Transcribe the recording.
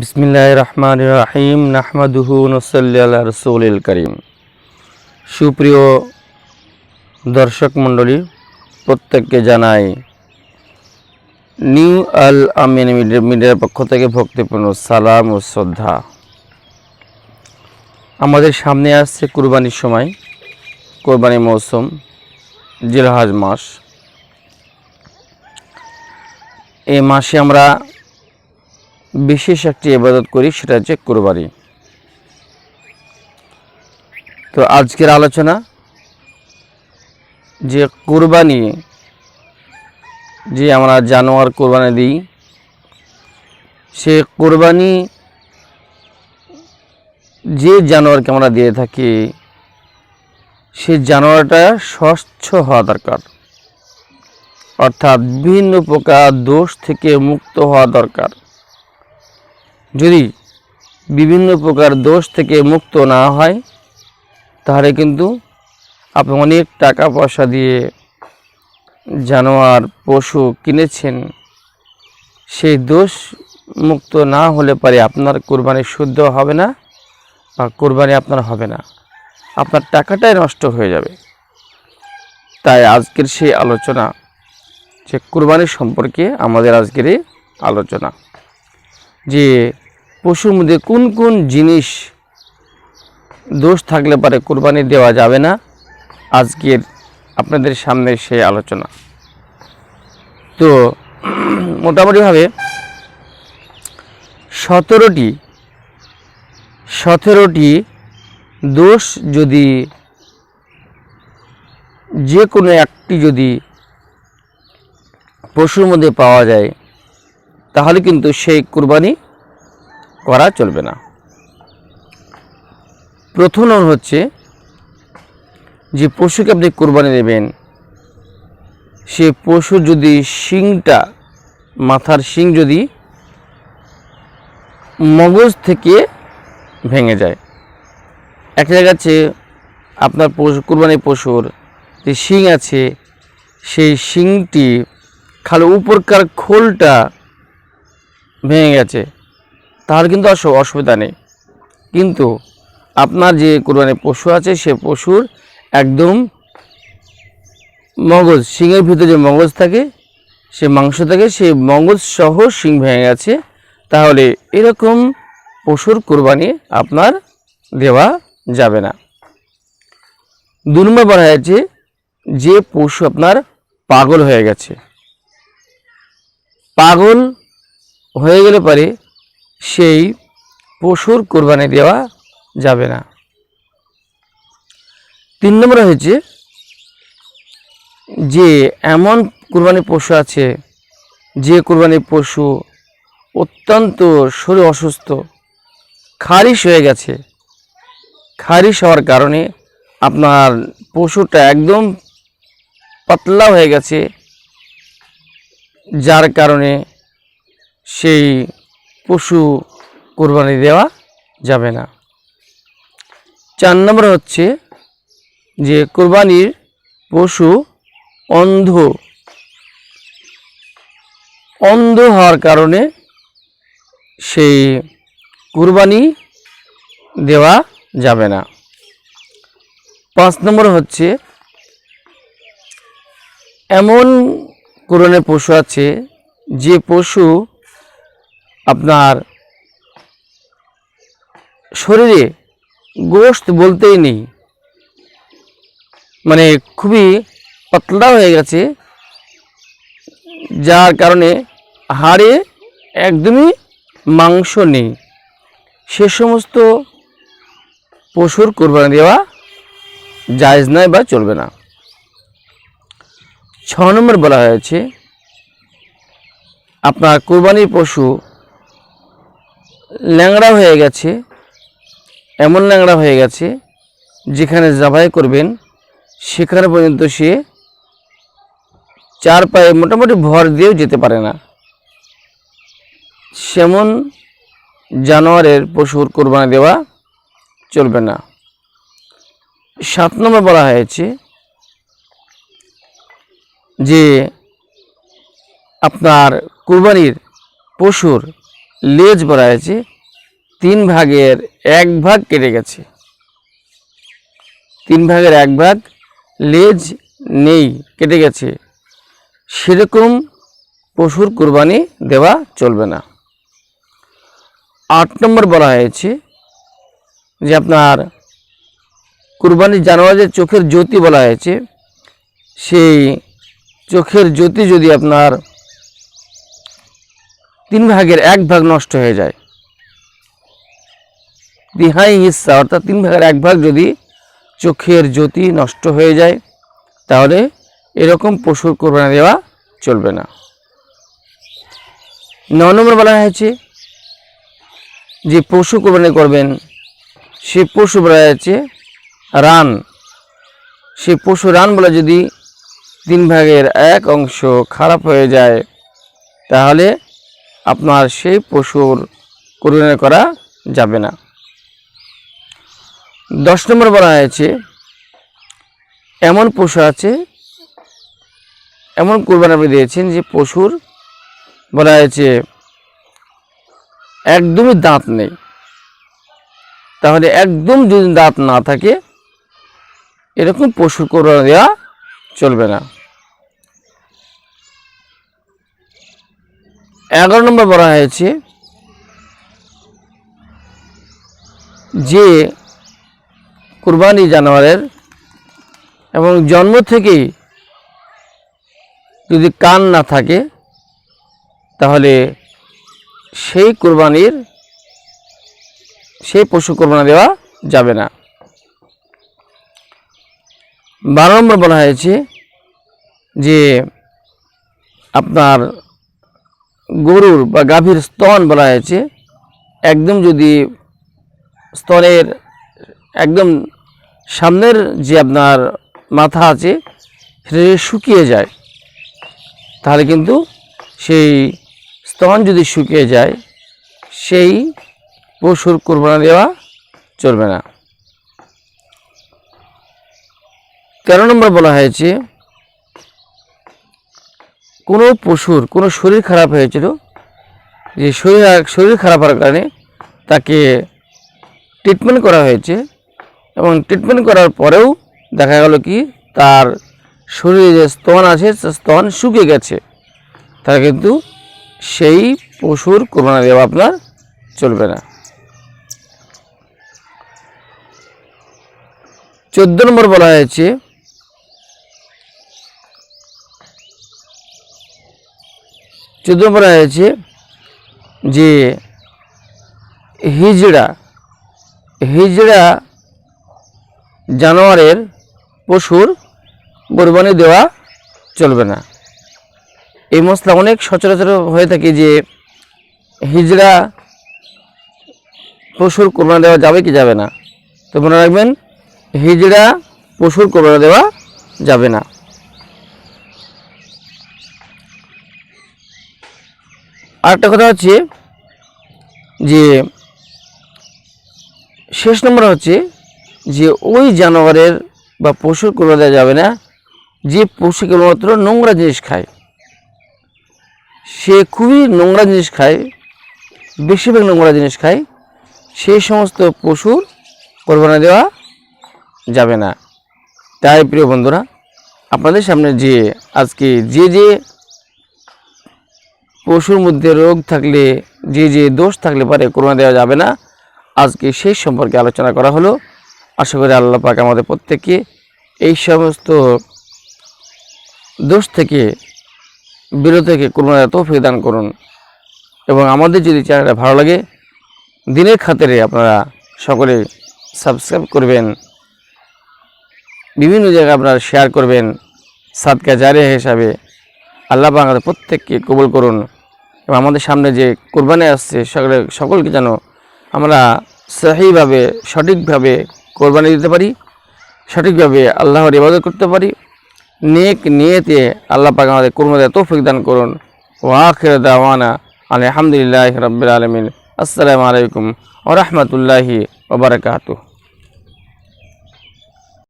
বিসমিল্লাহ রহমান রাহিম নাহমাদুহু নসল্লি রসুল করিম। সুপ্রিয় দর্শক মণ্ডলী, প্রত্যেককে জানাই নিউ আল আমিন মিডিয়া মিডিয়ার পক্ষ থেকে ভক্তিপূর্ণ সালাম ও শ্রদ্ধা। আমাদের সামনে আসছে কুরবানির সময়, কোরবানি মৌসুম, জিলহাজ মাস। এই মাসে আমরা বিশেষ একটি ইবাদত করি, সেটা হচ্ছে কোরবানি। তো আজকের আলোচনা, যে কোরবানি, যে আমরা জানোয়ার কোরবানি দিই, সে কোরবানি যে জানোয়ারকে আমরা দিয়ে থাকি, সে জানোয়ারটা স্বচ্ছ হওয়া দরকার। অর্থাৎ বিভিন্ন প্রকার দোষ থেকে মুক্ত হওয়া দরকার। যদি বিভিন্ন প্রকার দোষ থেকে মুক্ত না হয়, তাহলে কিন্তু আপনি অনেক টাকা পয়সা দিয়ে জানোয়ার, পশু কিনেছেন। সেই দোষ মুক্ত না হলে পারে আপনার কোরবানি শুদ্ধ হবে না বা কোরবানি আপনার হবে না। আপনার টাকাটাই নষ্ট হয়ে যাবে। তাই আজকের সেই আলোচনা, যে কোরবানি সম্পর্কে আমাদের আজকের আলোচনা, যে পশুর মধ্যে কোন কোন জিনিস দোষ থাকলে পারে কোরবানি দেওয়া যাবে না? আজকের আপনাদের সামনে সেই আলোচনা। তো, মোটামুটিভাবে সতেরোটি সতেরোটি দোষ যদি যে কোনো একটি যদি পশুর মধ্যে পাওয়া যায়, তাহলে কিন্তু সেই কুরবানি করা চলবে না। প্রথম নম্বর হচ্ছে যে পশুকে আপনি কোরবানি দেবেন, সে পশু যদি শিংটা, মাথার শিং যদি মগজ থেকে ভেঙে যায়। এক জায়গা আছে আপনার পশু কোরবানি পশুর যে শিং আছে, সেই শিংটি খালি উপরকার খোলটা ভেঙে গেছে। তাহলে কিন্তু অসু- অসুবিধা নেই। কিন্তু আপনার যে কোরবানি পশু আছে, সে পশুর একদম মগজ শিঙের ভিতরে যে মগজ থাকে, সে মাংস থাকে সেই মগজ সহ শিং ভেঙে গেছে। তাহলে এরকম পশুর কোরবানি আপনার দেওয়া যাবে না। দু নম্বর বলা হয়েছে, যে পশু আপনার পাগল হয়ে গেছে, পাগল হয়ে গেলে পারে সেই পশুর কোরবানি দেওয়া যাবে না। তিন নম্বর হয়েছে যে এমন কোরবানি পশু আছে, যে কোরবানি পশু অত্যন্ত শরীর অসুস্থ, খারিশ হয়ে গেছে। খারিশ হওয়ার কারণে আপনার পশুটা একদম পাতলা হয়ে গেছে, যার কারণে সেই পশু কোরবানি দেওয়া যাবে না। চার নম্বর হচ্ছে যে কোরবানির পশু অন্ধ। অন্ধ হওয়ার কারণে সেই কুরবানি দেওয়া যাবে না। পাঁচ নম্বর হচ্ছে এমন কোরবানির পশু আছে যে পশু আপনার শরীরে গোশত বলতেই নেই। মানে খুবই পাতলা হয়ে গেছে, যার কারণে হাড়ে একদমই মাংস নেই। সে সমস্ত পশুর কোরবানি দেওয়া জায়জ নয় বা চলবে না। ছ নম্বর বলা হয়েছে, আপনার কোরবানির পশু ল্যাংড়া হয়ে গেছে, এমন ল্যাংড়া হয়ে গেছে যেখানে জাবাই করবেন, সেখানে পর্যন্ত সে চার পায়ে মোটামুটি ভর দিয়েও যেতে পারে না। সেমন জানোয়ারের পশুর কোরবানি দেওয়া চলবে না। সাত নম্বর বলা হয়েছে যে আপনার কুরবানির পশুর লেজ হয়েছে, তিন ভাগের এক ভাগ কেটে গেছে। তিন ভাগের এক ভাগ লেজ নেই, কেটে গেছে। সেরকম পশুর কুরবানি দেওয়া চলবে না। আট নম্বর বলা হয়েছে যে আপনার কুরবানির জানোয়ারের চোখের জ্যোতি বলা হয়েছে। সেই চোখের জ্যোতি যদি আপনার তিন ভাগের এক ভাগ নষ্ট হয়ে যায়। তিহাই হিস্সা, অর্থাৎ তিন ভাগের এক ভাগ যদি চোখের জ্যোতি নষ্ট হয়ে যায়, তাহলে এরকম পশুর কোরবানি দেওয়া চলবে না। ন নম্বর বলা হয়েছে, যে পশু কোরবানি করবেন, সে পশু বলা হয়েছে রান। সে পশু রান বলে যদি তিন ভাগের এক অংশ খারাপ হয়ে যায়, তাহলে আপনার সেই পশুর কোরবানি করা যাবে না। দশ নম্বর বলা হয়েছে, এমন পশু আছে, এমন কোরবানি আপনি দিয়েছেন যে পশুর বলা হয়েছে, একদমই দাঁত নেই। তাহলে একদম যদি দাঁত না থাকে, এরকম পশুর কোরবানি দেওয়া চলবে না। এগারো নম্বর বলা হয়েছে যে কুরবানি জানোয়ারের এবং জন্ম থেকেই যদি কান না থাকে, তাহলে সেই কুরবানির, সেই পশু কোরবানি দেওয়া যাবে না। বারো নম্বর বলা হয়েছে যে আপনার গরুর বা গাভীর স্তন বলা হয়েছে, একদম যদি স্তনের একদম সামনের যে আপনার মাথা আছে, সেটা শুকিয়ে যায়, তাহলে কিন্তু সেই স্তন যদি শুকিয়ে যায়, সেই পশুর কোরবানা দেওয়া চলবে না। তেরো নম্বর বলা হয়েছে কোনো পশুর, কোনো শরীর খারাপ হয়েছিল, যে শরীর শরীর খারাপ হওয়ার কারণে তাকে ট্রিটমেন্ট করা হয়েছে এবং ট্রিটমেন্ট করার পরেও দেখা গেল কি তার শরীরে যে স্তন আছে স্তন শুকিয়ে গেছে। তাহলে কিন্তু সেই পশুর কোরবানি দেওয়া আপনার চলবে না। চোদ্দ নম্বর বলা হয়েছে চোদ্দ নম্বর হয়েছে যে হিজড়া হিজড়া জানোয়ারের পশুর কোরবানি দেওয়া চলবে না। এই মশলা অনেক সচরাচর হয়ে থাকে যে হিজড়া পশুর কোরবানি দেওয়া যাবে কি যাবে না। তো মনে রাখবেন, হিজড়া পশুর কোরবানি দেওয়া যাবে না। আরেকটা কথা হচ্ছে যে, শেষ নম্বর হচ্ছে যে, ওই জানোয়ারের বা পশুর কোরবানি দেওয়া যাবে না। যে পশু কেবলমাত্র নোংরা জিনিস খায়। সে খুবই নোংরা জিনিস খায়, বেশিরভাগ নোংরা জিনিস খায়। সেই সমস্ত পশুর কোরবানি দেওয়া যাবে না। তাই প্রিয় বন্ধুরা, আপনাদের সামনে যে, আজকে যে যে পশুর মধ্যে রোগ থাকলে, যে যে দোষ থাকলে পারে করোনা দেওয়া যাবে না। আজকে সেই সম্পর্কে আলোচনা করা হলো। আশা করি আল্লাহ পাক আমাদের প্রত্যেককে এই সমস্ত দোষ থেকে, বিরত থেকে কোরবানি তৌফিক দান করুন। এবং আমাদের যদি চ্যানেলটা ভালো লাগে, দিনের খাতিরে আপনারা সকলে সাবস্ক্রাইব করবেন। বিভিন্ন জায়গায় আপনারা শেয়ার করবেন। সাদকা জারিয়া হিসাবে আল্লাহ আমাদের প্রত্যেককে কবুল করুন। এবং আমাদের সামনে যে কোরবানি আসছে, সকলে, সকলকে যেন আমরা সহিভাবে, সঠিকভাবে কোরবানি দিতে পারি, সঠিকভাবে আল্লাহর ইবাদত করতে পারি। নেক নিয়েতে আল্লাহ পাক আমাদের কোরবানি তৌফিক দান করুন। ও আখির দাওয়ানা আলহামদুলিল্লাহ রবিল আলমিন। আসসালামু আলাইকুম ও রহমতুল্লাহি ওবরাকাতুহ